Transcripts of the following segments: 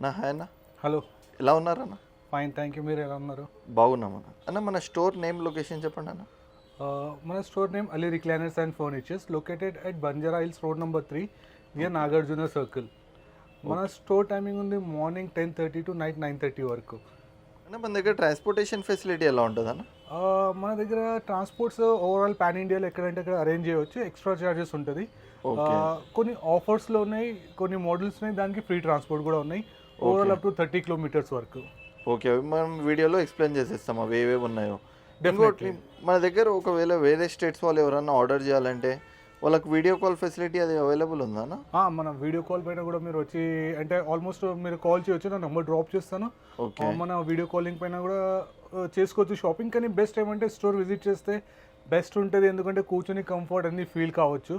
నా హాయ్ అన్న. హలో. ఎలా ఉన్నారన్న ఫైన్ థ్యాంక్ యూ మీరు ఎలా ఉన్నారు? బాగున్నామన్న అన్న. మన స్టోర్ నేమ్ లొకేషన్ చెప్పండి అన్న. మన store name Ali recliners and furnitures located at Banjara hills road number three near Nagarjuna circle మన స్టోర్ టైమింగ్ ఉంది morning ten thirty to night nine thirty వరకు. అన్న మన దగ్గర ట్రాన్స్పోర్టేషన్ ఫెసిలిటీ ఎలా ఉంటుంది అన్న? మన దగ్గర ట్రాన్స్పోర్ట్స్ ఓవరాల్ పాన్ ఇండియాలో ఎక్కడంటే అక్కడ అరేంజ్ చేయవచ్చు ఎక్స్ట్రా చార్జెస్ ఉంటుంది. కొన్ని ఆఫర్స్లో ఉన్నాయి కొన్ని మోడల్స్ ఉన్నాయి దానికి ఫ్రీ ట్రాన్స్పోర్ట్ కూడా ఉన్నాయి. Overall up to thirty kilometres వరకు ఓకే అవి మనం వీడియోలో ఎక్స్ప్లెయిన్ చేసేస్తాం అవి ఏవేవి ఉన్నాయో. ఇంకోటి మన దగ్గర ఒకవేళ వేరే స్టేట్స్ వాళ్ళు ఎవరన్నా ఆర్డర్ చేయాలంటే వాళ్ళకి వీడియో కాల్ ఫెసిలిటీ అది అవైలబుల్ ఉందా మన వీడియో కాల్ పైన కూడా మీరు వచ్చి అంటే ఆల్మోస్ట్ మీరు కాల్ చేయొచ్చు నా నెంబర్ డ్రాప్ చేస్తాను. ఓకే మన వీడియో కాలింగ్ పైన కూడా చేసుకోవచ్చు షాపింగ్ కానీ బెస్ట్ ఏమంటే స్టోర్ విజిట్ చేస్తే బెస్ట్ ఉంటుంది ఎందుకంటే కూర్చొని కంఫర్ట్ అన్ని ఫీల్ కావచ్చు.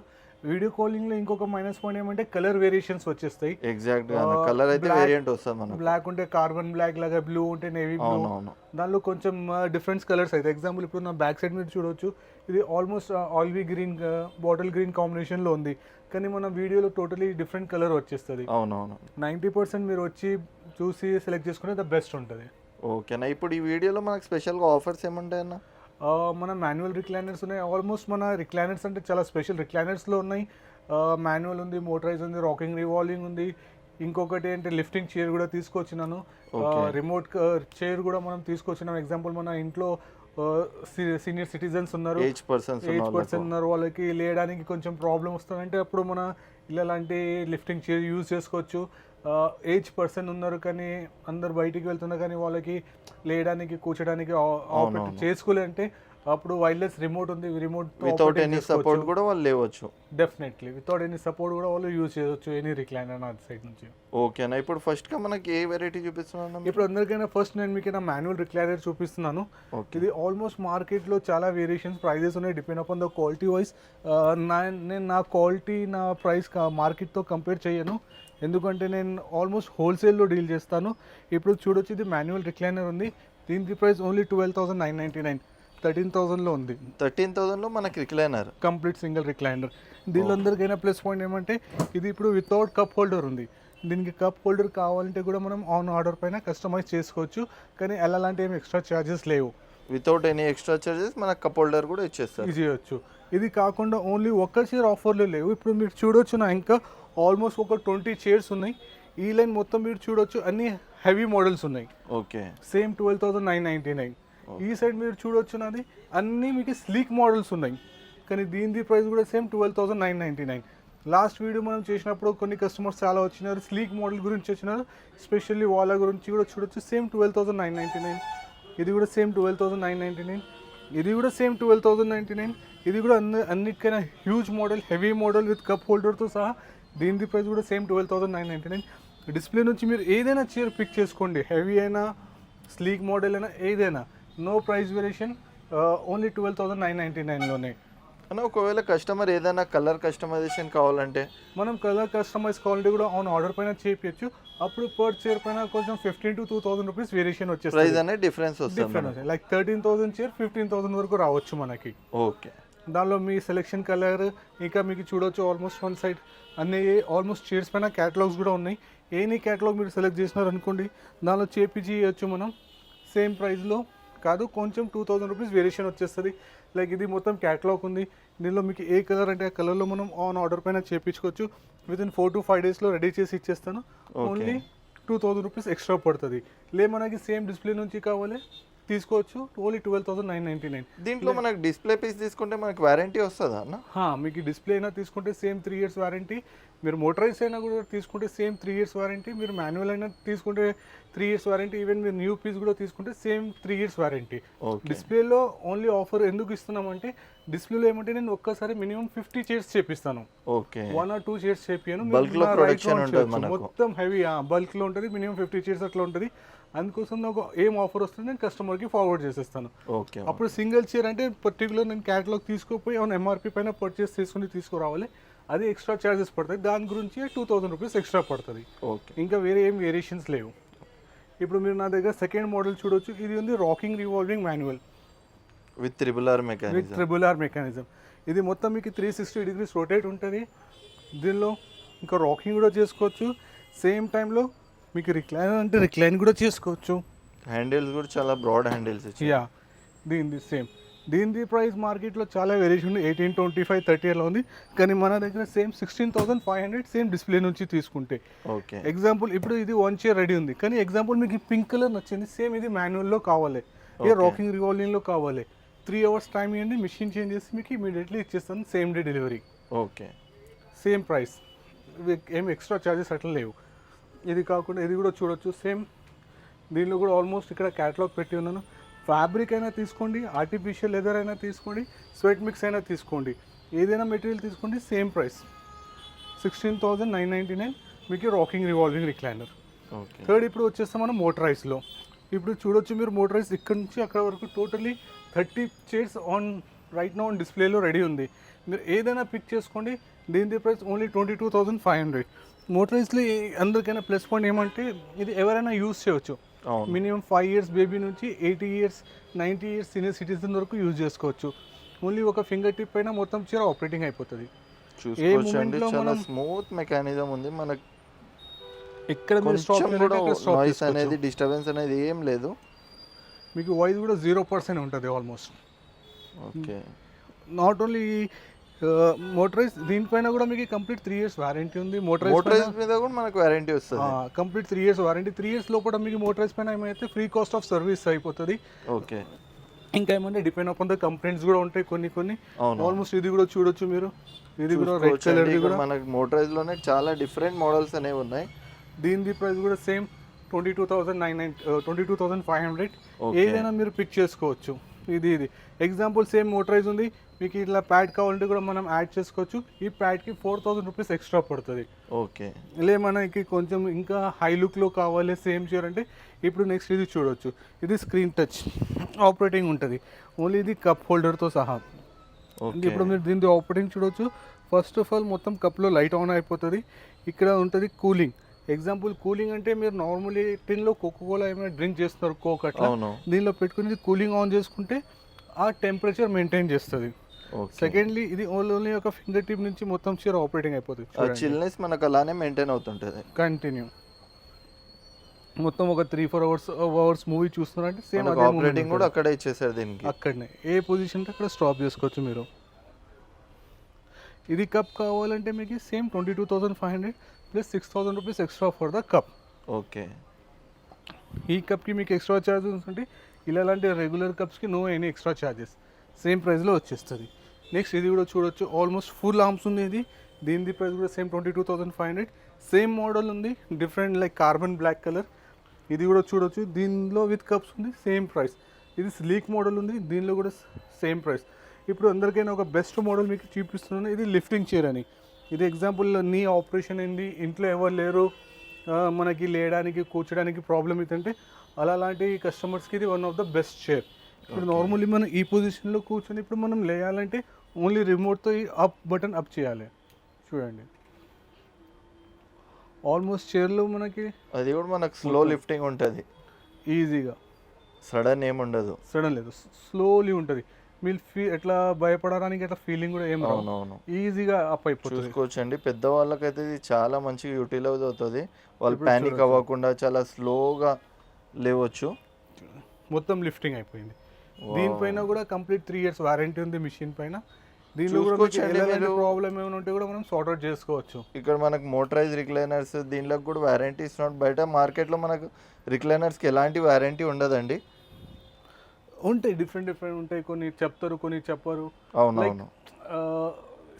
వీడియో కాలింగ్లో ఇంకొక మైనస్ పాయింట్ ఏమంటే కలర్ వేరియేషన్స్ వచ్చేస్తాయి. ఎగ్జాక్ట్గా కలర్ అయితే వేరియంట్ వస్తుంది మనకు. బ్లాక్ ఉంటే కార్బన్ బ్లాక్ లాగా బ్లూ ఉంటే నేవీ బ్లూ దానిలో కొంచెం డిఫరెంట్ కలర్స్ అయితే. ఎగ్జాంపుల్ ఇప్పుడు నా బ్యాక్ సైడ్ మీరు చూడొచ్చు. ఇది almost olive green bottle green కాంబినేషన్లో ఉంది. కానీ మన వీడియోలో టోటలీ డిఫరెంట్ కలర్ వచ్చేస్తుంది. అవునవును. నైంటీ పర్సెంట్ మీరు వచ్చి చూసి సెలెక్ట్ చేసుకునే ద బెస్ట్ ఉంటుంది. ఓకేనా ఇప్పుడు ఈ వీడియోలో మనకు స్పెషల్గా ఆఫర్స్ ఏముంటాయన్న మన మాన్యువల్ రిక్లైనర్స్ ఉన్నాయి. ఆల్మోస్ట్ మన రిక్లైనర్స్ అంటే చాలా స్పెషల్ రిక్లైనర్స్లో ఉన్నాయి. మాన్యువల్ ఉంది మోటరైజ్ ఉంది రాకింగ్ రివాల్వింగ్ ఉంది. ఇంకొకటి అంటే లిఫ్టింగ్ చైర్ కూడా తీసుకొచ్చినాను. రిమోట్ చైర్ కూడా మనం తీసుకొచ్చినాం. ఎగ్జాంపుల్ మన ఇంట్లో సీనియర్ సిటిజన్స్ ఉన్నారు. ఏజ్ పర్సన్స్ పర్సన్ ఉన్నారు వాళ్ళకి లేయడానికి కొంచెం ప్రాబ్లం వస్తుందంటే అప్పుడు మన ఇలాంటి లిఫ్టింగ్ చైర్ యూజ్ చేసుకోవచ్చు. ఏజ్ పర్సన్ ఉన్నారు కానీ అందరు బయటికి వెళ్తున్నారు కానీ వాళ్ళకి లేయడానికి కూర్చోడానికి ఆపరేట్ చేసుకోలేంటే అప్పుడు వైర్లెస్ రిమోట్ ఉంది. రిమోట్ వితౌట్ ఎనీ సపోర్ట్ కూడా వాళ్ళు లేవచ్చు. డెఫినెట్లీ వితౌట్ ఎనీ సపోర్ట్ కూడా వాళ్ళు యూజ్ చేయవచ్చు ఎనీ రిక్లైనర్ నా సైడ్ నుంచి. ఓకేనా ఇప్పుడు ఫస్ట్గా మనకి ఏ వెరైటీ చూపిస్తున్నాను ఇప్పుడు అందరికైనా ఫస్ట్ నేను మీకు నా మాన్యువల్ రిక్లైనర్ చూపిస్తున్నాను. ఓకే ఇది ఆల్మోస్ట్ మార్కెట్లో చాలా వేరియేషన్స్ ప్రైజెస్ ఉన్నాయి. డిపెండ్ అపాన్ ద క్వాలిటీ నా నేను నా క్వాలిటీ నా ప్రైస్ మార్కెట్తో కంపేర్ చేయను. ఎందుకంటే నేను ఆల్మోస్ట్ హోల్సేల్లో డీల్ చేస్తాను. ఇప్పుడు చూడొచ్చు ఇది మాన్యువల్ రిక్లైనర్ ఉంది. దీనికి price only twelve thousand nine ninety nine. Thirteen థౌసండ్లో ఉంది. థర్టీన్ థౌసండ్లో మనకి రిక్లైనర్. Complete single recliner. దీనిలో అందరికైనా ప్లస్ పాయింట్ ఏమంటే ఇది ఇప్పుడు వితౌట్ కప్ హోల్డర్ ఉంది. దీనికి కప్ హోల్డర్ కావాలంటే కూడా మనం ఆన్ ఆర్డర్ పైన కస్టమైజ్ చేసుకోవచ్చు. కానీ అలాంటి ఏమి ఎక్స్ట్రా ఛార్జెస్ లేవు. వితౌట్ ఎనీ ఎక్స్ట్రా చార్జెస్ మనకు కప్ హోల్డర్ కూడా ఇచ్చేస్తారు. ఇది చేయొచ్చు ఇది కాకుండా ఓన్లీ ఒక్క చైర్ ఆఫర్లో లేవు. ఇప్పుడు మీరు చూడొచ్చు నా ఇంకా ఆల్మోస్ట్ ఒక ట్వంటీ చైర్స్ ఉన్నాయి. ఈ లైన్ మొత్తం మీరు చూడొచ్చు. అన్ని హెవీ మోడల్స్ ఉన్నాయి. Okay. Same twelve thousand nine ninety nine. ఈ సైడ్ మీరు చూడొచ్చు నాది. అన్నీ మీకు స్లీక్ మోడల్స్ ఉన్నాయి. కానీ దీని ప్రైస్ కూడా same twelve thousand nine ninety nine. Last video మనం చేసినప్పుడు కొన్ని కస్టమర్స్ చాలా వచ్చినారు. స్లీక్ మోడల్ గురించి వచ్చినారు. స్పెషల్లీ వాళ్ళ గురించి కూడా చూడొచ్చు. Same twelve thousand nine ninety nine. ఇది కూడా same twelve thousand nine ninety nine. ఇది కూడా same twelve thousand ninety nine. ఇది కూడా అన్ని అన్నిటికైనా huge model heavy model with cup హోల్డర్తో సహా దీని ప్రైస్ కూడా same twelve thousand nine ninety nine. Display నుంచి మీరు ఏదైనా చైర్ పిక్ చేసుకోండి. హెవీ అయినా స్లీక్ మోడల్ అయినా ఏదైనా. No price variation only twelve thousand nine ninety నైన్లోనే. అని ఒకవేళ కస్టమర్ ఏదైనా కలర్ కస్టమైజేషన్ కావాలంటే? మనం కలర్ కస్టమైజ్ కావాలంటే కూడా ఆన్ ఆర్డర్ పైన చేపించచ్చు అప్పుడు పర్ చైర్ పైన కొంచెం fifteen to two thousand rupees variation price అనేది డిఫరెన్స్ వస్తుంది like thirteen thousand chair fifteen thousand వరకు రావచ్చు మనకి. ఓకే దానిలో మీ సెలెక్షన్ కలర్ ఇంకా మీకు చూడొచ్చు ఆల్మోస్ట్ వన్ సైడ్ అన్ని ఆల్మోస్ట్ చైర్స్ పైన క్యాటలాగ్స్ కూడా ఉన్నాయి. ఎనీ క్యాటలాగ్ మీరు సెలెక్ట్ చేసినారు అనుకోండి దానిలో చేపించి ఇవ్వచ్చు మనం. సేమ్ ప్రైస్లో కాదు కొంచెం టూ థౌజండ్ రూపీస్ వేరియేషన్ వచ్చేస్తుంది. లైక్ ఇది మొత్తం క్యాటలాగ్ ఉంది. దీనిలో మీకు ఏ కలర్ అంటే ఆ కలర్లో మనం ఆన్ ఆర్డర్ పైన చేపించుకోవచ్చు. Within four to five డేస్లో రెడీ చేసి ఇచ్చేస్తాను. Only two thousand rupees extra పడుతుంది. లే మనకి సేమ్ డిస్ప్లే నుంచి కావాలి. తీసుకోవచ్చు. Only twelve thousand nine ninety nine దీంట్లో మనకు డిస్ప్లే పీస్ తీసుకుంటే మనకి వారంటీ వస్తుందా అన్న? హా, మీకు డిస్ప్లే అయినా తీసుకుంటే సేమ్ త్రీ ఇయర్స్ వారంటీ మీరు మోటరైజ్ అయినా కూడా తీసుకుంటే సేమ్ త్రీ ఇయర్స్ వారంటీ మీరు మాన్యువల్ అయినా తీసుకుంటే త్రీ ఇయర్స్ వారంటీ ఈవెన్ మీరు న్యూ పీస్ కూడా తీసుకుంటే సేమ్ త్రీ ఇయర్స్ వారంటీ డిస్ప్లేలో ఓన్లీ ఆఫర్ ఎందుకు ఇస్తున్నామంటే డిస్ప్లేలో ఏమంటే నేను ఒక్కసారి మినిమం ఫిఫ్టీ చైర్స్ చేపిస్తాను. Okay one or two chairs చేపియను. మొత్తం హెవీ బల్క్లో ఉంటుంది మినిమం ఫిఫ్టీ చైర్స్ అట్లా ఉంటుంది. అందుకోసం నాకు ఏం ఆఫర్ వస్తుంది నేను కస్టమర్కి ఫార్వర్డ్ చేసేస్తాను. ఓకే అప్పుడు సింగిల్ చైర్ అంటే పర్టికులర్ నేను క్యాటలాగ్ తీసుకోపోయి అవును ఎంఆర్పి పైన పర్చేస్ చేసుకుని తీసుకురావాలి. అది ఎక్స్ట్రా చార్జెస్ పడతాయి. దాని గురించి టూ థౌసండ్ రూపీస్ ఎక్స్ట్రా పడుతుంది. ఓకే ఇంకా వేరే ఏం వేరియేషన్స్ లేవు. ఇప్పుడు మీరు నా దగ్గర సెకండ్ మోడల్ చూడొచ్చు. ఇది ఉంది rocking revolving manual with triple R with mechanism triple R mechanism ఇది మొత్తం మీకు త్రీ సిక్స్టీ డిగ్రీస్ రొటేట్ ఉంటుంది. దీనిలో ఇంకా రాకింగ్ కూడా చేసుకోవచ్చు. సేమ్ టైంలో మీకు రిక్లైన్ అంటే రిక్లైన్ కూడా చేసుకోవచ్చు హ్యాండిల్స్ కూడా చాలా బ్రాడ్ హ్యాండిల్స్ యా దీనిది సేమ్ దీనిది ప్రైస్ మార్కెట్లో చాలా వేరియేషన్ ఉంది. ఎయిటీన్ ట్వంటీ ఫైవ్ థర్టీ అలా ఉంది. కానీ మన దగ్గర same sixteen thousand five hundred same display నుంచి తీసుకుంటే. ఓకే ఎగ్జాంపుల్ ఇప్పుడు ఇది వన్ చైర్ రెడీ ఉంది. కానీ ఎగ్జాంపుల్ మీకు పింక్ కలర్ నచ్చింది. సేమ్ ఇది మాన్యువల్లో కావాలి. Okay. రాకింగ్ రివాల్వింగ్లో కావాలి. త్రీ అవర్స్ టైం ఇవ్వండి. మిషన్ చేంజ్ చేసి మీకు ఇమీడియట్లీ ఇచ్చేస్తాను. Same day delivery okay same price ఏం ఎక్స్ట్రా ఛార్జెస్ అట్లా లేవు. ఇది కాకుండా ఇది కూడా చూడొచ్చు. సేమ్ దీనిలో కూడా ఆల్మోస్ట్ ఇక్కడ క్యాటలాగ్ పెట్టి ఉన్నాను. ఫ్యాబ్రిక్ అయినా తీసుకోండి ఆర్టిఫిషియల్ లెదర్ అయినా తీసుకోండి స్వెట్ మిక్స్ అయినా తీసుకోండి. ఏదైనా మెటీరియల్ తీసుకోండి same price sixteen thousand nine ninety nine మీకు రాకింగ్ రివాల్వింగ్ రిక్లైనర్ థర్డ్ ఇప్పుడు వచ్చేస్తాం మనం మోటరైజ్లో ఇప్పుడు చూడొచ్చు మీరు మోటరైజ్ ఇక్కడ నుంచి అక్కడ వరకు totally thirty chairs on right no on డిస్ప్లేలో రెడీ ఉంది. మీరు ఏదైనా పిక్ చేసుకోండి దీని price only twenty two thousand five hundred మోటరైజ్లో అందరికైనా ప్లస్ పాయింట్ ఏమంటే ఇది ఎవరైనా యూజ్ చేయవచ్చు అవును. మినిమం ఫైవ్ ఇయర్స్ బేబీ నుంచి eighty years ninety years senior citizen వరకు యూజ్ చేసుకోవచ్చు. ఓన్లీ ఒక ఫింగర్ టిప్ పైన మొత్తం చీర ఆపరేటింగ్ అయిపోతుంది. చూసుకోవచ్చండి చాలా స్మూత్ మెకానిజం ఉంది. మనకు కొంచెం కూడా నాయిస్ అనేది డిస్టర్బెన్స్ అనేది ఏం లేదు. మీకు వాయిస్ కూడా జీరో పర్సెంట్ ఉంటుంది almost. Okay. Not only motorize దీనిపైన కూడా మీకు కంప్లీట్ త్రీ ఇయర్స్ వారంటీ ఉంది. మోటరైజ్ మోటరైజ్ మీద కూడా మనకు వారంటీ వస్తుంది. Complete three years warranty three years లోపల మీకు మోటరైజ్ పైన ఏమైతే ఫ్రీ కాస్ట్ ఆఫ్ సర్వీస్ అయిపోతుంది. ఓకే. ఇంకా ఏమంటే డిపెండ్ అపాన్ ద కంప్లైంట్స్ కూడా ఉంటాయి కొన్ని కొన్ని. ఆల్మోస్ట్ ఇది కూడా చూడొచ్చు మీరు. ఇది కూడా రెడ్ కలర్ కూడా. మనకు మోటరైజ్లోనే చాలా డిఫరెంట్ మోడల్స్ అనేవి ఉన్నాయి. దీని ప్రైస్ కూడా same twenty two thousand nine nine twenty two thousand five hundred. ఏదైనా మీరు పిక్ చేసుకోవచ్చు. ఇది ఇది. ఎగ్జాంపుల్ సేమ్ మోటరైజ్ ఉంది. మీకు ఇట్లా ప్యాడ్ కావాలంటే కూడా మనం యాడ్ చేసుకోవచ్చు. ఈ ప్యాడ్కి ఫోర్ థౌసండ్ రూపీస్ ఎక్స్ట్రా పడుతుంది. ఓకే. లే మనకి కొంచెం ఇంకా హై లుక్లో కావాలి సేమ్ చైర్ అంటే ఇప్పుడు నెక్స్ట్ ఇది చూడొచ్చు. ఇది స్క్రీన్ టచ్ ఆపరేటింగ్ ఉంటుంది. ఓన్లీ ఇది కప్ హోల్డర్తో సహా. ఇప్పుడు మీరు దీని ఆపరేటింగ్ చూడొచ్చు. ఫస్ట్ ఆఫ్ ఆల్ మొత్తం కప్లో లైట్ ఆన్ అయిపోతుంది. ఇక్కడ ఉంటుంది కూలింగ్ ఎగ్జాంపుల్ కూలింగ్ అంటే మీరు నార్మల్లీ టిన్లో కోకో కోలా ఏమైనా డ్రింక్ చేస్తున్నారు కోక్ అట్లా దీనిలో పెట్టుకుని కూలింగ్ ఆన్ చేసుకుంటే ఆ టెంపరేచర్ మెయింటైన్ చేస్తుంది. సెకండ్లీ ఇది ఓన్లీ ఒక ఫింగర్ టిప్ నుంచి మొత్తం చీర ఆపరేటింగ్ అయిపోతుంది. చిల్నెస్ మనకు అలానే మెయింటైన్ అవుతుంటది. కంటిన్యూ మొత్తం ఒక three four hours hours movie చూస్తున్నారంటే same operating కూడా కూడా అక్కడే ఇచ్చేసారు దీనికి. అక్కడనే. ఏ పొజిషన్ అక్కడ స్టాప్ చేసుకోవచ్చు మీరు? ఇది కప్ కావాలంటే మీకు same twenty two thousand five hundred plus six thousand rupees extra for the cup. Okay. ఈ కప్కి మీకు ఎక్స్ట్రా ఛార్జెస్ ఉంటే ఇలా లాంటి regular కప్స్కి no any extra charges. Same ప్రైస్లో వచ్చేస్తుంది. నెక్స్ట్ ఇది కూడా చూడొచ్చు. ఆల్మోస్ట్ ఫుల్ ఆర్మ్స్ ఉంది ఇది. దీని ప్రైస్ కూడా same twenty two thousand five hundred. Same model ఉంది. Different like carbon black colour. ఇది కూడా చూడొచ్చు. దీనిలో విత్ కప్స్ ఉంది సేమ్ ప్రైస్. ఇది స్లీక్ మోడల్ ఉంది. దీనిలో కూడా సేమ్ ప్రైస్. ఇప్పుడు అందరికైనా ఒక బెస్ట్ మోడల్ మీకు చూపిస్తున్నాను. ఇది లిఫ్టింగ్ చైర్ అని. ఇది ఎగ్జాంపుల్ నీ ఆపరేషన్ ఏంది? ఇంట్లో ఎవరు లేరు? మనకి లేయడానికి కూర్చోడానికి ప్రాబ్లం ఏంటంటే అలా లాంటి కస్టమర్స్కి ఇది one of the best chair ఇప్పుడు నార్మల్లీ మనం ఈ పొజిషన్లో కూర్చొని ఇప్పుడు మనం లేయాలంటే ఓన్లీ రిమోట్తో ఈ అప్ బటన్ అప్ చేయాలి. చూడండి. ఆల్మోస్ట్ చైర్లో మనకి అది కూడా మనకు స్లో లిఫ్టింగ్ ఉంటుంది. ఈజీగా సడన్ ఏమి ఉండదు. సడన్ లేదు. స్లోలీ ఉంటుంది. మీరు ఫీ ఎట్లా భయపడడానికి అట్లా ఫీలింగ్ కూడా ఏం అవునవును. ఈజీగా అప్ అయిపోతుంది. చూసుకోవచ్చండి. పెద్ద వాళ్ళకైతే ఇది చాలా మంచిగా యూటిలైజ్ అవుతుంది. వాళ్ళు ప్యానిక్. అవ్వకుండా చాలా స్లోగా లేవచ్చు. మొత్తం లిఫ్టింగ్ అయిపోయింది. దీనిపైన కూడా కంప్లీట్ త్రీ ఇయర్స్ వారంటీ ఉంది మిషన్ పైన. దీనిలో కూడా ఏమైనా ఉంటే కూడా మనం సార్ట్ అవుట్ చేసుకోవచ్చు. ఇక్కడ మనకు మోటరైజ్ రిక్లైనర్స్ దీనిలో కూడా వారంటీ ఇస్తున్నాడు బయట మార్కెట్లో మనకు రిక్లైనర్స్కి ఎలాంటి వారంటీ ఉండదండి. ఉంటాయి డిఫరెంట్ డిఫరెంట్ ఉంటాయి. కొన్ని చెప్తారు కొన్ని చెప్పరు. అవునవును.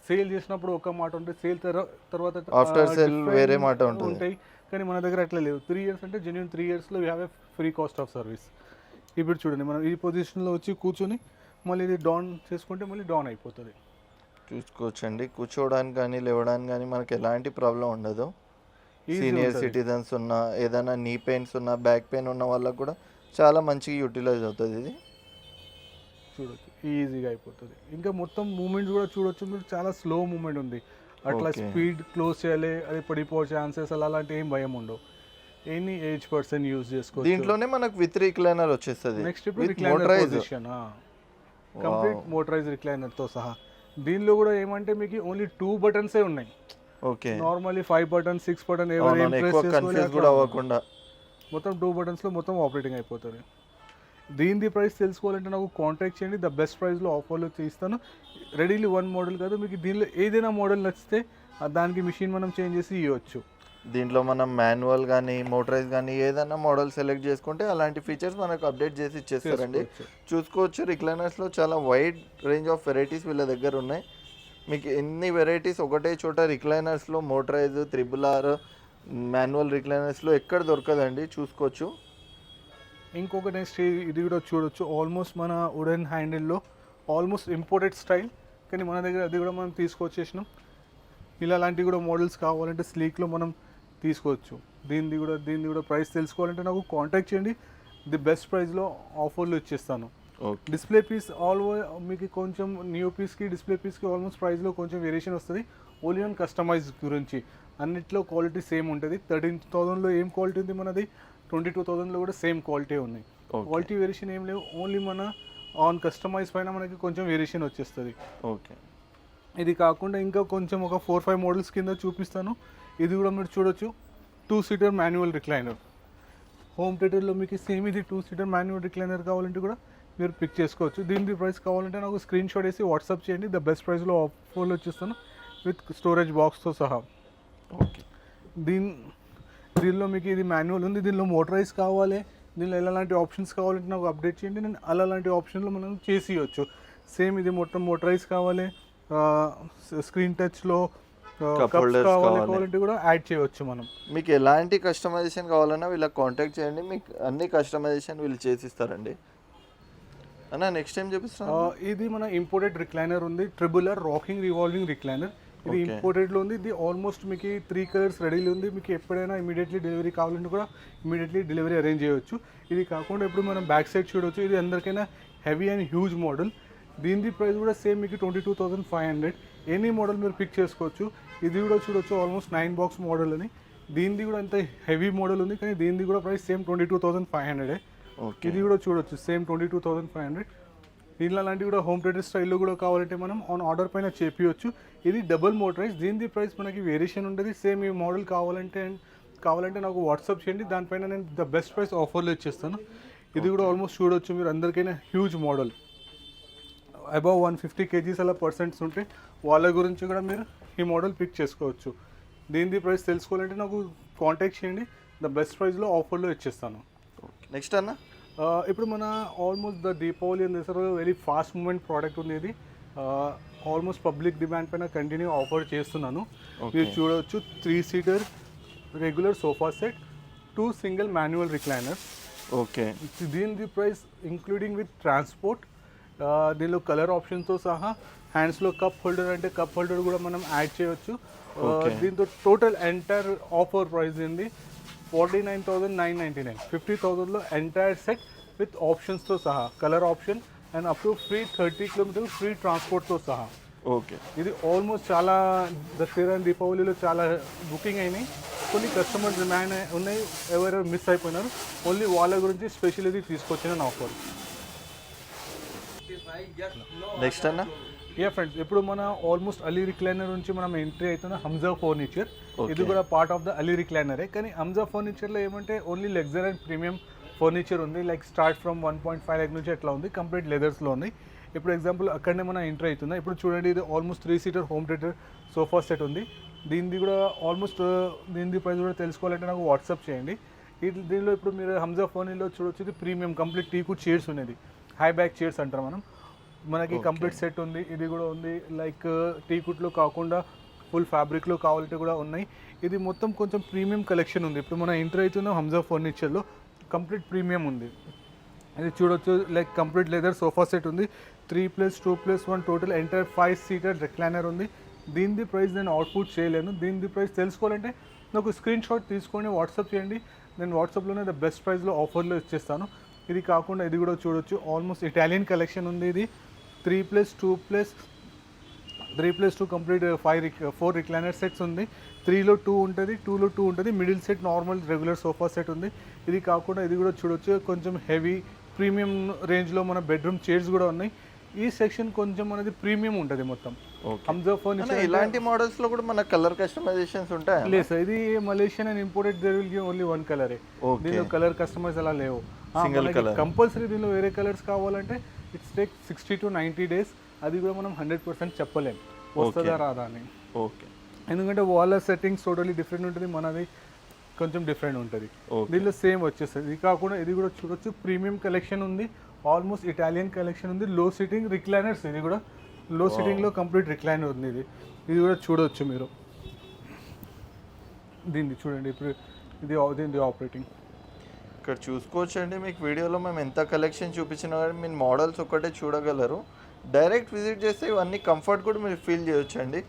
సేల్ చేసినప్పుడు ఒక మాట ఉంటుంది సేల్ తర్వాత After ఆ, sale different వేరే మాట ఉంటుంది. ఉంటాయి. కానీ మన దగ్గర అట్లా లేదు త్రీ ఇయర్స్ అంటే జెన్యున్ త్రీ ఇయర్స్లో we have a free cost of service ఇప్పుడు చూడండి మనం ఈ పొజిషన్లో వచ్చి కూర్చొని మళ్ళీ ఇది డౌన్ చేసుకుంటే మళ్ళీ డౌన్ అయిపోతుంది. చూసుకోవచ్చండి. కూర్చోవడానికి కానీ లేవడానికి కానీ మనకి ఎలాంటి ప్రాబ్లం ఉండదు. సీనియర్. సిటిజన్స్ ఉన్న ఏదైనా నీ పెయిన్స్ ఉన్న బ్యాక్ పెయిన్ ఉన్న వాళ్ళకు కూడా చాలా మంచిగా యూటిలైజ్ అవుతుంది ఇది. చూడొచ్చు. ఈజీగా అయిపోతుంది. ఇంకా మొత్తం మూమెంట్స్ కూడా చూడొచ్చు. మీరు చాలా స్లో మూమెంట్ ఉంది. అట్లా. స్పీడ్ క్లోజ్ చేయాలి అది పడిపోయే ఛాన్సెస్ అలా అలాంటి ఏం భయం ఉండవు. ఎనీ ఏజ్ పర్సన్ యూజ్ చేసుకోవచ్చు. దీంట్లోనే మనకు విత్ రిక్లైనర్ వచ్చేస్తుంది. నెక్స్ట్ ఇప్పుడు రిక్లైనర్ పొజిషన్ కంప్లీట్ మోటరైజ్ రిక్లైనర్తో సహా. దీనిలో కూడా ఏమంటే మీకు ఓన్లీ టూ బటన్సే ఉన్నాయి. Okay normally five button six button ఎవరు ఏం అవునవును ప్రెస్ ఎక్కువ చేసుకోవాలి కన్ఫ్యూజ్ అట్లా కూడా. అవ్వకుండా. మొత్తం టూ బటన్స్లో మొత్తం ఆపరేటింగ్ అయిపోతుంది. దీనిది ప్రైస్ తెలుసుకోవాలంటే నాకు కాంటాక్ట్ చేయండి. ద బెస్ట్ ప్రైస్లో ఆఫర్లో తీస్తాను రెడీలీ వన్ మోడల్ కాదు మీకు దీనిలో ఏదైనా మోడల్ నచ్చితే దానికి మిషన్ మనం చేంజ్ చేసి ఇవ్వచ్చు దీంట్లో మనం మాన్యువల్ కానీ మోటరైజ్ కానీ ఏదైనా మోడల్ సెలెక్ట్ చేసుకుంటే అలాంటి ఫీచర్స్ మనకు అప్డేట్ చేసి ఇచ్చేస్తారండి. చూసుకోవచ్చు రిక్లైనర్స్లో చాలా వైడ్ రేంజ్ ఆఫ్ వెరైటీస్ వీళ్ళ దగ్గర ఉన్నాయి. మీకు ఎన్ని వెరైటీస్ ఒకటే చోట రిక్లైనర్స్లో మోటరైజ్ త్రిబుల్ ఆర్ మాన్యువల్ రిక్లైనర్స్లో ఎక్కడ దొరకదండి చూసుకోవచ్చు. ఇంకొక నెక్స్ట్ ఇది కూడా చూడొచ్చు. ఆల్మోస్ట్ మన వుడెన్ హ్యాండిల్లో ఆల్మోస్ట్ ఇంపోర్టెడ్ స్టైల్ కానీ మన దగ్గర అది కూడా మనం తీసుకొచ్చేసినాం. ఇలా లాంటివి కూడా మోడల్స్ కావాలంటే స్లీక్లో మనం తీసుకోవచ్చు. దీనిది కూడా దీనిది కూడా ప్రైస్ తెలుసుకోవాలంటే నాకు కాంటాక్ట్ చేయండి. ది బెస్ట్ ప్రైస్లో ఆఫర్లు ఇచ్చేస్తాను. డిస్ప్లే పీస్ ఆల్ మీకు కొంచెం న్యూ పీస్కి డిస్ప్లే పీస్కి ఆల్మోస్ట్ ప్రైస్లో కొంచెం వేరియేషన్ వస్తుంది. ఓన్లీ ఆన్ కస్టమైజ్ గురించి. అన్నిట్లో క్వాలిటీ సేమ్ ఉంటుంది. థర్టీన్ థౌసండ్లో ఏం క్వాలిటీ ఉంది మనది? ట్వంటీ టూ థౌసండ్లో కూడా సేమ్ క్వాలిటీ ఉన్నాయి. క్వాలిటీ వేరియేషన్ ఏం లేవు. ఓన్లీ మన ఆన్ కస్టమైజ్ పైన మనకి కొంచెం వేరియేషన్ వచ్చేస్తుంది. ఓకే. ఇది కాకుండా ఇంకా కొంచెం ఒక ఫోర్ ఫైవ్ మోడల్స్ కింద చూపిస్తాను. ఇది కూడా మీరు చూడొచ్చు. Two seater manual recliner home థియేటర్లో మీకు సేమ్ ఇది టూ సీటర్ మాన్యువల్ రిక్లైనర్ కావాలంటే కూడా మీరు పిక్ చేసుకోవచ్చు. దీని ప్రైస్ కావాలంటే నాకు స్క్రీన్ షాట్ వేసి వాట్సాప్ చేయండి. ద బెస్ట్ ప్రైస్లో ఆఫర్లో వచ్చేస్తాను విత్ స్టోరేజ్ బాక్స్తో సహా. ఓకే. దీని దీనిలో మీకు ఇది మాన్యువల్ ఉంది దీనిలో మోటరైజ్ కావాలి దీనిలో ఎలాంటి ఆప్షన్స్ కావాలంటే నాకు అప్డేట్ చేయండి నేను అలా లాంటి ఆప్షన్లో మనం చేసి ఇవ్వచ్చు సేమ్ ఇది మొత్తం మోటరైజ్ కావాలి స్క్రీన్ టచ్లో. కావాలంటే కూడా యాడ్ చేయవచ్చు మనం. మీకు ఎలాంటి కస్టమైజేషన్ కావాలన్నా వీళ్ళకి కాంటాక్ట్ చేయండి మీకు అన్ని కస్టమైజేషన్ వీళ్ళు చేసిస్తారండి. అన్న నెక్స్ట్ టైం చూపిస్తాను ఇది మన ఇంపోర్టెడ్ రిక్లైనర్ ఉంది ట్రిబులర్ రాకింగ్ రివాల్వింగ్ రిక్లైనర్ ఇది. ఇంపోర్టెడ్లో ఉంది. ఇది ఆల్మోస్ట్ మీకు త్రీ కలర్స్ రెడీలో ఉంది. మీకు ఎప్పుడైనా ఇమీడియట్లీ డెలివరీ కావాలంటే కూడా ఇమీడియట్లీ డెలివరీ అరేంజ్ చేయవచ్చు. ఇది కాకుండా ఇప్పుడు మనం బ్యాక్ సైడ్ చూడవచ్చు. ఇది అందరికైనా హెవీ అండ్ హ్యూజ్ మోడల్ దీని ప్రైస్ కూడా సేమ్ మీకు twenty two thousand five hundred any model మీరు పిక్ చేసుకోవచ్చు. ఇది కూడా చూడొచ్చు ఆల్మోస్ట్ నైన్ బాక్స్ మోడల్ అని. దీనిది కూడా అంత హెవీ మోడల్ ఉంది. కానీ దీనిది కూడా price same twenty two thousand five హండ్రెడే ఓకే ఇది కూడా చూడొచ్చు same twenty two thousand five hundred దీనిలో లాంటివి కూడా హోమ్ థియేటర్ స్టైల్లో కూడా కావాలంటే మనం ఆన్ ఆర్డర్ పైన చేపించవచ్చు ఇది డబుల్ మోటరైజ్ దీని ప్రైస్ మనకి వేరియేషన్ ఉంటుంది సేమ్ ఈ మోడల్ కావాలంటే కావాలంటే నాకు వాట్సాప్ చేయండి. దానిపైన నేను ద బెస్ట్ ప్రైస్ ఆఫర్లో ఇచ్చేస్తాను. ఇది కూడా ఆల్మోస్ట్ చూడొచ్చు మీరు. అందరికైనా huge model above one fifty kgs అలా పర్సెంట్స్ ఉంటే వాళ్ళ గురించి కూడా మీరు ఈ మోడల్ పిక్ చేసుకోవచ్చు. దీని ప్రైస్ తెలుసుకోవాలంటే నాకు కాంటాక్ట్ చేయండి. ద బెస్ట్ ప్రైస్లో ఆఫర్లో ఇచ్చేస్తాను. నెక్స్ట్ అన్న? ఇప్పుడు మన ఆల్మోస్ట్ ద దీపావళి అని Dasara very fast movement product ఉంది ఇది ఆల్మోస్ట్ పబ్లిక్ డిమాండ్ పైన కంటిన్యూ ఆఫర్ చేస్తున్నాను. మీరు చూడవచ్చు three seater regular sofa set two single manual recliners okay దీని ప్రైస్ ఇంక్లూడింగ్ విత్ ట్రాన్స్పోర్ట్ దీనిలో కలర్ ఆప్షన్తో సహా హ్యాండ్స్లో కప్ హోల్డర్ అంటే కప్ హోల్డర్ కూడా మనం యాడ్ చేయవచ్చు. దీంతో టోటల్ ఎంటైర్ ఆఫర్ ప్రైస్ ఏంది? Forty nine thousand nine ninety nine. Fifty థౌసండ్లో entire set with ఆప్షన్స్తో సహా colour option and up to free thirty kilometre free ట్రాన్స్పోర్ట్తో సహా. ఓకే ఇది ఆల్మోస్ట్ చాలా దసరా దీపావళిలో చాలా బుకింగ్ అయినాయి. కొన్ని కస్టమర్ డిమాండ్ ఉన్నాయి. ఎవరెవరు మిస్ అయిపోయినారు ఓన్లీ వాళ్ళ గురించి స్పెషల్ ఇది తీసుకొచ్చిన ఆఫర్ నెక్స్ట్ అన్న? యా ఫ్రెండ్స్ ఇప్పుడు మన ఆల్మోస్ట్ అలీ రిక్లైనర్ నుంచి మనం ఎంట్రీ అవుతున్న హంజా ఫర్నిచర్. ఇది కూడా పార్ట్ ఆఫ్ ద అలీ రిక్లైనరే కానీ హంజా ఫర్నిచర్లో ఏమంటే only luxury and premium furniture ఉంది. Like start from one point five lakh నుంచి అట్లా ఉంది? కంప్లీట్ లెదర్స్లో ఉంది. ఇప్పుడు ఎగ్జాంపుల్ అక్కడనే మనం ఎంటర్ అవుతున్నా ఇప్పుడు చూడండి ఇది almost three seater home theatre sofa set ఉంది. దీనిది కూడా ఆల్మోస్ట్ దీనిది ప్రైస్ కూడా తెలుసుకోవాలంటే నాకు వాట్సాప్ చేయండి. ఇది దీనిలో ఇప్పుడు మీరు హంజా ఫోనీలో చూడొచ్చు ఇది ప్రీమియం కంప్లీట్ టీకు చైర్స్ ఉన్నది. హై బ్యాక్ చైర్స్ అంటారు మనం. మనకి. కంప్లీట్ సెట్ ఉంది. ఇది కూడా ఉంది. లైక్ టీకుట్లో కాకుండా ఫుల్ ఫ్యాబ్రిక్లో కావాలంటే కూడా ఉన్నాయి. ఇది మొత్తం కొంచెం ప్రీమియం కలెక్షన్ ఉంది. ఇప్పుడు మనం ఎంటర్ అవుతున్నాం హంజా ఫర్నిచర్లో కంప్లీట్ ప్రీమియం ఉంది. ఇది చూడొచ్చు. Like complete leather sofa set ఉంది. Three plus two plus one total entire five seater recliner ఉంది. దీనిది ప్రైస్ నేను అవుట్పుట్ చేయలేను. దీనిది ప్రైస్ తెలుసుకోవాలంటే నాకు స్క్రీన్ షాట్ తీసుకొని వాట్సాప్ చేయండి. నేను వాట్సాప్లోనే ద బెస్ట్ ప్రైస్లో ఆఫర్లో ఇచ్చేస్తాను. ఇది కాకుండా ఇది కూడా చూడొచ్చు. ఆల్మోస్ట్ ఇటాలియన్ కలెక్షన్ ఉంది ఇది. Three plus two plus three plus two complete five రిక్ ఫోర్ రిక్లైనర్ సెట్స్ ఉంది. త్రీలో టూ ఉంటుంది టూలో టూ ఉంటుంది. Middle set normal regular sofa set ఉంది. ఇది కాకుండా ఇది కూడా చూడొచ్చు. కొంచెం హెవీ ప్రీమియం రేంజ్లో మన బెడ్రూమ్ చైర్స్ కూడా ఉన్నాయి. ఈ సెక్షన్ కొంచెం అనేది ప్రీమియం ఉంటుంది మొత్తం. ఓకే హంజా ఫర్నిచర్ ఇలాంటి మోడల్స్లో కూడా మన కలర్ కస్టమైజేషన్స్ ఉంటాయి? లేదు సార్ ఇది Malaysian and imported there will give only one కలరే ఓకే దీనిలో కలర్ కస్టమైజ్ అలా లేవు. Single colour. కంపల్సరీ దీనిలో వేరే కలర్స్ కావాలంటే it's take sixty to ninety days అది కూడా మనం హండ్రెడ్ పర్సెంట్ చెప్పలేం. వస్తుందా రాదా అని. ఓకే. ఎందుకంటే వాళ్ళ సెట్టింగ్స్ టోటలీ డిఫరెంట్ ఉంటుంది మనది కొంచెం డిఫరెంట్ ఉంటుంది. దీనిలో సేమ్ వచ్చేస్తుంది. ఇది కాకుండా ఇది కూడా చూడొచ్చు ప్రీమియం కలెక్షన్ ఉంది ఆల్మోస్ట్ ఇటాలియన్ కలెక్షన్ ఉంది లో సిట్టింగ్ రిక్లైనర్స్ ఇది కూడా లో సిట్టింగ్లో కంప్లీట్ రిక్లైనర్ ఉంది ఇది. ఇది కూడా చూడొచ్చు మీరు. దీన్ని చూడండి ఇప్పుడు ఇది దీని ఆపరేటింగ్ ఇక్కడ చూసుకోవచ్చండి. మీకు వీడియోలో మేము ఎంత కలెక్షన్ చూపించినా కానీ మీరు మోడల్స్ ఒక్కటే చూడగలరు. డైరెక్ట్ విజిట్ చేస్తే ఇవన్నీ కంఫర్ట్ కూడా మీరు ఫీల్ చేయొచ్చండి.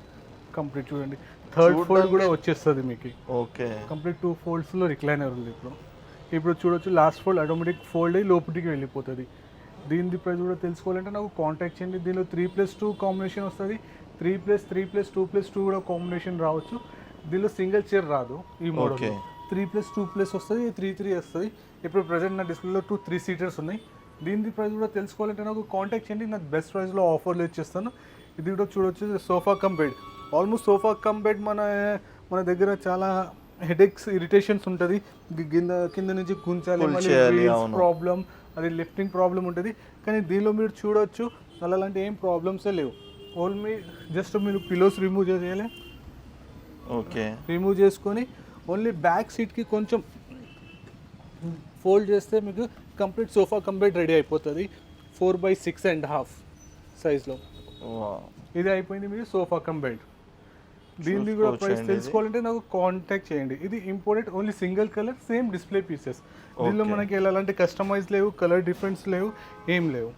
కంప్లీట్ చూడండి. థర్డ్ ఫోల్డ్ కూడా వచ్చేస్తుంది మీకు. ఓకే. కంప్లీట్ టూ ఫోల్డ్స్లో రిక్లైనర్ ఉంది ఇప్పుడు. ఇప్పుడు చూడొచ్చు లాస్ట్ ఫోల్డ్ ఆటోమేటిక్ ఫోల్డ్ అయ్యి లోపలికి వెళ్ళిపోతుంది. దీని ప్రైస్ కూడా తెలుసుకోవాలంటే నాకు కాంటాక్ట్ చేయండి. దీనిలో త్రీ ప్లస్ టూ కాంబినేషన్ వస్తుంది. Three plus three plus two plus two కూడా కాంబినేషన్ రావచ్చు. దీనిలో సింగిల్ చైర్ రాదు ఈ model. Three plus two plus వస్తుంది త్రీ త్రీ వస్తుంది. ఇప్పుడు ప్రజెంట్ నా డిస్ప్లేలో టూ త్రీ సీటర్స్ ఉన్నాయి. దీని ప్రైస్ కూడా తెలుసుకోవాలంటే నాకు కాంటాక్ట్ చేయండి నాకు బెస్ట్ ప్రైస్లో ఆఫర్లు ఇచ్చేస్తాను. ఇది కూడా చూడొచ్చు sofa cum bed almost sofa cum bed మన మన దగ్గర చాలా హెడేక్స్ ఇరిటేషన్స్ ఉంటుంది. కింద కింద నుంచి గుంచాలి. ప్రాబ్లం అది లిఫ్టింగ్ ప్రాబ్లం ఉంటుంది. కానీ దీనిలో మీరు చూడొచ్చు అలాంటి ఏం ప్రాబ్లమ్సే లేవు. ఓన్లీ జస్ట్ మీరు పిలోస్ రిమూవ్ చేయాలి ఓకే రిమూవ్ చేసుకొని ఓన్లీ బ్యాక్ సీట్కి కొంచెం ఫోల్డ్ చేస్తే మీకు కంప్లీట్ సోఫా కంప్లీట్ రెడీ అయిపోతుంది. Four by six and half సైజ్లో. ఇది అయిపోయింది మీరు సోఫా కమ్ బెడ్ దీన్ని కూడా ప్రైస్. తెలుసుకోవాలంటే నాకు కాంటాక్ట్ చేయండి. ఇది important only single colour same display pieces దీనిలో. మనకి ఎలాంటి కస్టమైజ్ లేవు కలర్ డిఫరెన్స్ లేవు ఏం లేవు.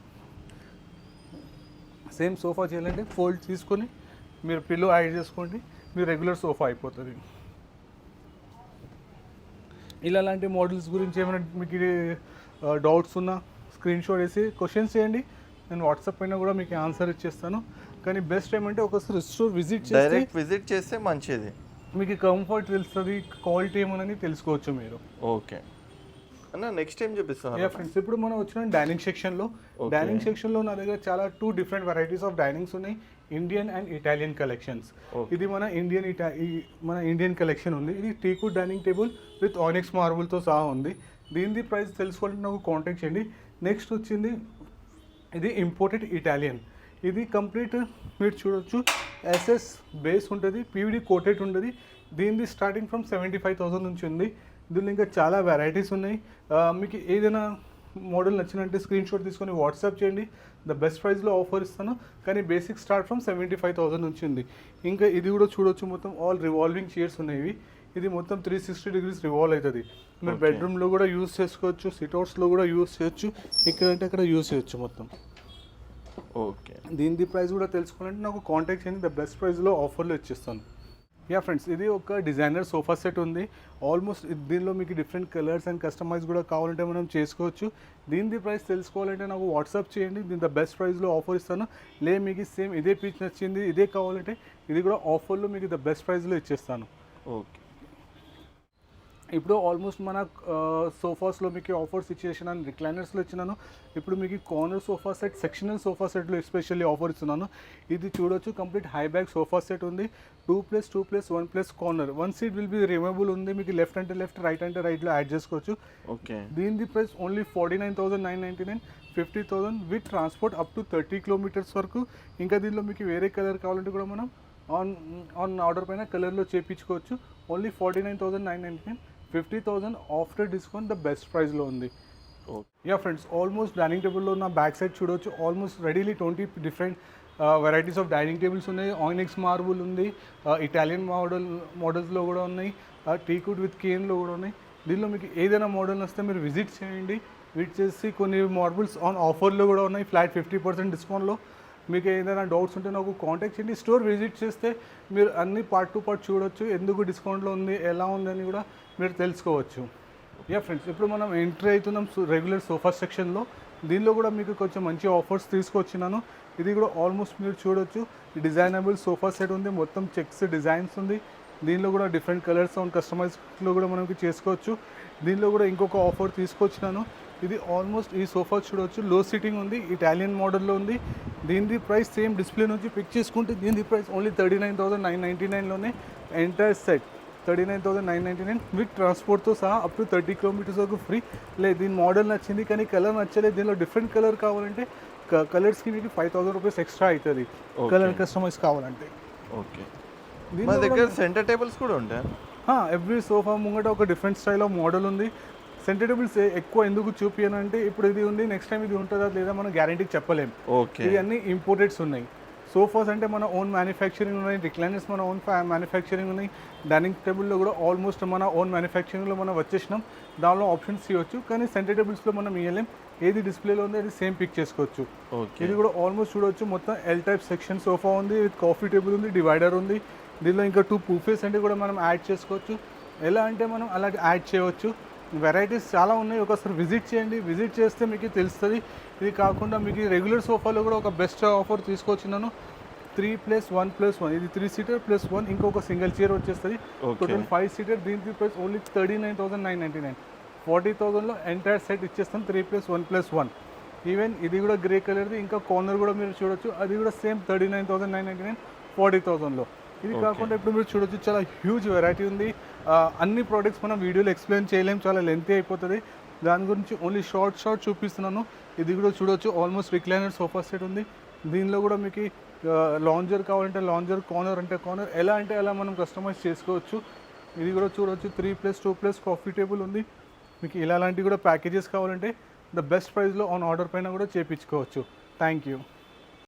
సేమ్ సోఫా చేయాలంటే ఫోల్డ్ తీసుకొని మీరు పిల్లో యాడ్ చేసుకోండి. మీరు రెగ్యులర్ సోఫా అయిపోతుంది. ఇలా లాంటి మోడల్స్ గురించి ఏమైనా మీకు డౌట్స్ ఉన్నా స్క్రీన్ షాట్ వేసి క్వశ్చన్స్ చేయండి. నేను వాట్సాప్ పైన కూడా మీకు ఆన్సర్ ఇచ్చేస్తాను. కానీ బెస్ట్ ఏమంటే ఒకసారి స్టోర్ విజిట్ చేస్తే డైరెక్ట్ విజిట్ చేస్తే మంచిది. మీకు కంఫర్ట్ తెలుస్తుంది క్వాలిటీ ఏమోనని తెలుసుకోవచ్చు మీరు. ఓకే అన్న నెక్స్ట్ ఏం యా చూపిస్తున్నారు ఫ్రెండ్స్ ఇప్పుడు మనం వచ్చిన డైనింగ్ సెక్షన్లో. డైనింగ్ సెక్షన్లో నా దగ్గర చాలా two different varieties of dinings ఉన్నాయి. Indian and Italian collections. ఇది మన ఇండియన్ ఇటా మన ఇండియన్ కలెక్షన్ ఉంది. ఇది teakwood dining table with onyx మార్బుల్తో సహా ఉంది. దీనిది ప్రైస్ తెలుసుకోవాలంటే నాకు కాంటాక్ట్ చేయండి. నెక్స్ట్ వచ్చింది ఇది ఇంపోర్టెడ్ ఇటాలియన్ ఇది కంప్లీట్ మీరు చూడొచ్చు. ఎస్ఎస్ బేస్ ఉంటుంది పీవీడి కోటెడ్ ఉంటుంది. దీనిది starting from seventy five thousand నుంచి ఉంది. దీనిలో ఇంకా చాలా వెరైటీస్ ఉన్నాయి. మీకు ఏదైనా మోడల్ నచ్చినట్టే స్క్రీన్ షాట్ తీసుకొని వాట్సాప్ చేయండి. ద బెస్ట్ ప్రైస్లో ఆఫర్ ఇస్తాను. కానీ basic start from seventy five thousand నుంచి ఉంది. ఇంకా ఇది కూడా చూడొచ్చు మొత్తం. ఆల్ రివాల్వింగ్ చైర్స్ ఉన్నాయి. ఇది మొత్తం త్రీ సిక్స్టీ డిగ్రీస్ రివాల్వ్ అవుతుంది. మీరు. బెడ్రూమ్లో కూడా యూస్ చేసుకోవచ్చు సిట్అవుట్స్లో కూడా యూస్ చేయొచ్చు ఇక్కడంటే అక్కడ యూస్ చేయొచ్చు మొత్తం. ఓకే దీని ప్రైస్ కూడా తెలుసుకోవాలంటే నాకు కాంటాక్ట్ చేయండి. ద బెస్ట్ ప్రైస్లో ఆఫర్లో ఇచ్చేస్తాను. యా ఫ్రెండ్స్ ఇది ఒక డిజైనర్ సోఫా సెట్ ఉంది. ఆల్మోస్ట్ దీనిలో మీకు డిఫరెంట్ కలర్స్ అండ్ కస్టమైజ్ కూడా కావాలంటే మనం చేసుకోవచ్చు. దీని ప్రైస్ తెలుసుకోవాలంటే నాకు వాట్సాప్ చేయండి. దీని ద బెస్ట్ ప్రైస్లో ఆఫర్ ఇస్తాను. లే మీకు సేమ్ ఇదే పీచ్ నచ్చింది ఇదే కావాలంటే ఇది కూడా ఆఫర్లో మీకు ద బెస్ట్ ప్రైస్లో ఇచ్చేస్తాను. ఓకే ఇప్పుడు ఆల్మోస్ట్ మన సోఫాస్లో మీకు ఆఫర్స్ ఇచ్చేసినాను రిక్లైనర్స్లో ఇచ్చినాను. ఇప్పుడు మీకు corner sofa set sectional sofa సెట్లో ఎస్పెషల్లీ ఆఫర్ ఇస్తున్నాను. ఇది చూడొచ్చు. Complete high back sofa set ఉంది. Two plus two plus one plus corner one seat will be removable ఉంది. మీకు లెఫ్ట్ అంటే లెఫ్ట్ రైట్ అంటే రైట్లో యాడ్ చేసుకోవచ్చు. ఓకే దీని price only forty nine thousand nine ninety nine fifty thousand with transport up to thirty kilometres వరకు. ఇంకా దీనిలో మీకు వేరే కలర్ కావాలంటే కూడా మనం ఆన్ ఆన్ ఆర్డర్ పైన కలర్లో చేపించుకోవచ్చు. Only forty nine thousand nine ninety nine fifty thousand after discount the best ప్రైస్లో ఉంది. Okay yeah friends almost dining టేబుల్లో ఉన్న బ్యాక్ సైడ్ చూడవచ్చు almost readily twenty different varieties of dining tables ఉన్నాయి. Onyx marble ఉంది. Italian model మోడల్స్లో కూడా ఉన్నాయి. టీకుడ్ విత్ కేన్లో కూడా ఉన్నాయి. దీనిలో మీకు ఏదైనా మోడల్ వస్తే మీరు విజిట్ చేయండి. విజిట్ చేసి కొన్ని మార్బుల్స్ ఆన్ ఆఫర్లో కూడా ఉన్నాయి. ఫ్లాట్ ఫిఫ్టీ పర్సెంట్ డిస్కౌంట్లో మీకు ఏదైనా డౌట్స్ ఉంటే నాకు కాంటాక్ట్ చేయండి. స్టోర్ విజిట్ చేస్తే మీరు అన్ని పార్ట్ టు పార్ట్ చూడొచ్చు. ఎందుకు డిస్కౌంట్లో ఉంది ఎలా ఉందని కూడా మీరు తెలుసుకోవచ్చు. యా ఫ్రెండ్స్ ఇప్పుడు మనం ఎంట్రీ అవుతున్నాం రెగ్యులర్ సోఫా సెక్షన్లో దీనిలో కూడా మీకు కొంచెం మంచి ఆఫర్స్ తీసుకొచ్చినాను. ఇది కూడా ఆల్మోస్ట్ మీరు చూడొచ్చు. డిజైనబుల్ సోఫా సెట్ ఉంది. మొత్తం చెక్స్ డిజైన్స్ ఉంది. దీనిలో కూడా డిఫరెంట్ కలర్స్ అండ్ కస్టమైజ్లో కూడా మనకి చేసుకోవచ్చు. దీనిలో కూడా ఇంకొక ఆఫర్ తీసుకొచ్చినాను. ఇది ఆల్మోస్ట్ ఈ సోఫా చూడవచ్చు లో సిట్టింగ్ ఉంది ఇటాలియన్ మోడల్లో ఉంది. దీని ప్రైస్ సేమ్ డిస్ప్లే నుంచి పిక్ చేసుకుంటే దీని price only thirty nine thousand nine ninety నైన్లోనే entire set thirty nine thousand nine ninety nine with ట్రాన్స్పోర్ట్తో సహా అప్ టు థర్టీ కిలోమీటర్స్ వరకు ఫ్రీ లేదు దీని మోడల్ నచ్చింది కానీ కలర్ నచ్చలేదు దీనిలో డిఫరెంట్ కలర్ కావాలంటే కలర్స్కి మీకు ఫైవ్ థౌసండ్ రూపీస్ ఎక్స్ట్రా అవుతుంది కలర్ కస్టమైజ్ కావాలంటే. ఓకే మా కూడా దగ్గర సెంటర్ టేబుల్స్ కూడా ఉంటాయి? ఎవ్రీ సోఫా ముంగట ఒక డిఫరెంట్ స్టైల్ ఆఫ్ మోడల్ ఉంది. సెంటర్ టేబుల్స్ ఎక్కువ ఎందుకు చూపియను అంటే ఇప్పుడు ఇది ఉంది నెక్స్ట్ టైం ఇది ఉంటుందా లేదా మనం గ్యారంటీకి చెప్పలేం. ఓకే ఇవి అన్ని ఇంపోర్టెడ్స్ ఉన్నాయి. సోఫాస్ అంటే మన ఓన్ మ్యానుఫ్యాక్చరింగ్ ఉన్నాయి రిక్లైనర్స్ మన ఓన్ మ్యానుఫ్యాక్చరింగ్ ఉన్నాయి. డైనింగ్ టేబుల్లో కూడా ఆల్మోస్ట్ మన ఓన్ మ్యానుఫ్యాక్చరింగ్లో మనం వచ్చేసినాం. దానిలో ఆప్షన్స్ ఇవ్వచ్చు కానీ సెంటర్ టేబుల్స్లో మనం ఇవ్వలేం ఏది డిస్ప్లేలో ఉంది అది సేమ్ పిక్ చేసుకోవచ్చు. ఓకే ఇది కూడా ఆల్మోస్ట్ చూడవచ్చు మొత్తం ఎల్ టైప్ సెక్షన్ సోఫా ఉంది విత్ కాఫీ టేబుల్ ఉంది డివైడర్ ఉంది. దీనిలో ఇంకా టూ పూఫేస్ అంటే కూడా మనం యాడ్ చేసుకోవచ్చు. ఎలా అంటే మనం అలా యాడ్ చేయవచ్చు. వెరైటీస్ చాలా ఉన్నాయి. ఒకసారి విజిట్ చేయండి. విజిట్ చేస్తే మీకు తెలుస్తుంది. ఇది కాకుండా మీకు రెగ్యులర్ సోఫాలో కూడా ఒక best offer తీసుకొచ్చినాను three plus one plus one. ఇది త్రీ సీటర్ ప్లస్ వన్. ఇంకొక సింగిల్ చైర్ వచ్చేస్తుంది. Total five seater. దీనికి price only thirty nine thousand nine ninety nine. Forty థౌసండ్లో entire set ఇచ్చేస్తాం three plus one plus one. Even ఇది కూడా grey కలర్ది. ఇంకా corner కూడా మీరు చూడొచ్చు. అది కూడా same thirty nine thousand nine ninety nine forty థౌసండ్లో ఇది కాకుండా ఇప్పుడు మీరు చూడొచ్చు చాలా హ్యూజ్ వెరైటీ ఉంది. అన్ని ప్రోడక్ట్స్ మనం వీడియోలో ఎక్స్ప్లెయిన్ చేయలేం చాలా లెంతీ అయిపోతుంది. దాని గురించి ఓన్లీ షార్ట్ షార్ట్ చూపిస్తున్నాను. ఇది కూడా చూడొచ్చు ఆల్మోస్ట్ రిక్లైనర్ సోఫా సెట్ ఉంది. దీనిలో కూడా మీకు లాంజర్ కావాలంటే లాంజర్ కార్నర్ అంటే కార్నర్ ఎలా అంటే అలా మనం కస్టమైజ్ చేసుకోవచ్చు. ఇది కూడా చూడొచ్చు three plus two plus coffee table ఉంది. మీకు ఇలాంటివి కూడా ప్యాకేజెస్ కావాలంటే ద బెస్ట్ ప్రైస్లో ఆన్ ఆర్డర్ పైన కూడా చేపించుకోవచ్చు. Thank you